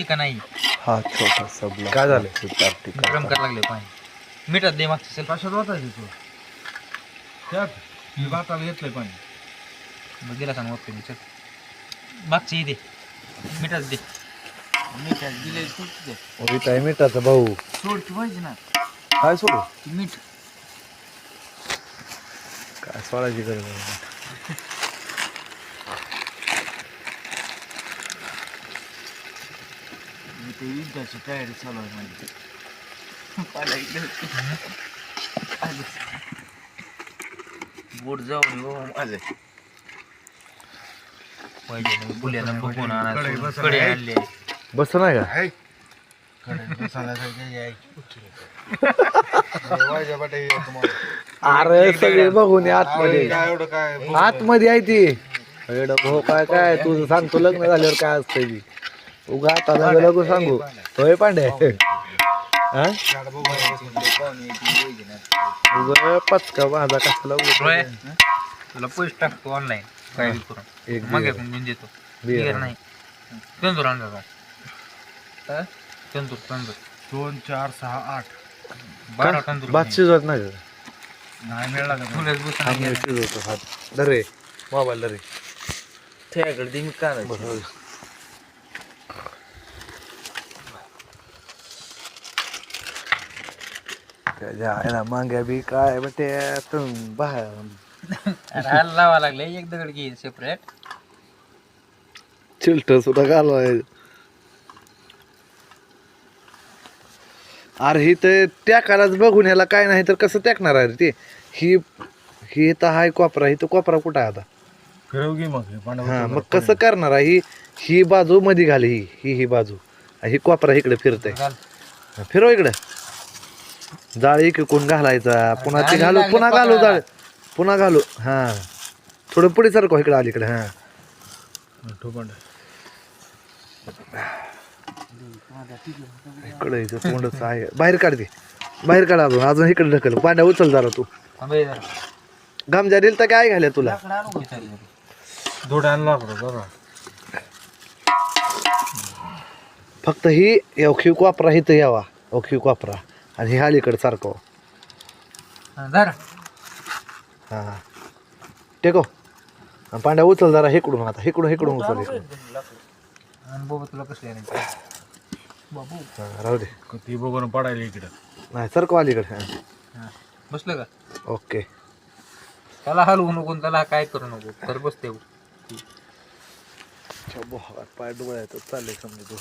Chicken आहे. हा छोटा सबला. काय झालं? पार्टी गरम करायला लागले पाणी. मिठात दे मागचं सेल्फ कशात वाटायचं तू? त्यात? मी भाताला घेतलंय पाणी. मग दिला सांग वरती मी चल. मागची दे. मिठात दे. मिठात दिले सोड आहे मिठाचा भाऊ. की पाहिजे ना? काय सोडू? ती मीठ. काय सोडायची गरज नाही. ते युद्धाची तयारी चालू आहे माझी बोट जाऊन हो माझे पाहिजे नाही बुल्याला बघून कढई आणायचं बसायला कडे आहे. आणले बस नाही का अरे सगळे बघून ये आतमध्ये आतमध्ये आहे ती. भाऊ काय काय? तुझं सांगतो लग्न झाल्यावर काय असतं उगा आता लगू सांगू. होय पांडे? हा? उगा पचका माझा उगा तुला पैसे टाकतो ऑनलाईन काय करून. एक मग. घेऊन देतो. नाही. तंदूर आणला का? तंदूर तंदूर. दोन चार सहा आठ. बारा तंदूर भात शिजवत नाही का? नाही मिळाला का. शिजवतो हात दरे मोबाईल दरे त्याकडे मी काय त्याच्या आईला मांग्या बी काय? बटे बाहेर हाल लावा लागले. एक दगड घे सेपरेट चिलट सुद्धा घालवाय. अरे ही तर त्याकालाच बघून ह्याला काय नाही तर कसं टाकणार आहे रे ते? ही ही तर हाय कोपरा. ही तर कोपरा कुठं आहे आता? फिरव घे मग हे पांडव हा मग कसं करणार आहे? ही ही बाजू मध्ये घाल ही ही ही बाजू. ही कोपरा इकडे फिरतय. घाल. फिरव इकडे. जाळ इकडे कोण घालायचा? पुन्हा ते घालू पुन्हा घालू. जाळ. पुन्हा घालू. हा. थोडं पुढे सारखं इकडे अलीकडे हा. इकडे इथं तोंडच आहे. बाहेर काढ दे बाहेर काढ अजून. अजून इकडे ढकल. पांड्या उचल जरा तू. थांबे जरा. गामजा दिल तर काय घाल्या तुला? फक्त ही औखी वापरा इथं यावा. औखी वापरा. आणि हे अलीकडे सारखं. हा, धर. हा टेको. आणि पांड्या उचल जरा हेकडून आता हेकडून हेकडून उचल आणि बाबा तुला कसले? बाबू. हा, राहू दे. ती बघून पडायला इकडं. नाही सरकव अलीकडे हा. हा. बसलं का? ओके. त्याला हलवू नको आणि त्याला काय करू नको. तर बसते पाय डोळ्यात चाललंय समजा तू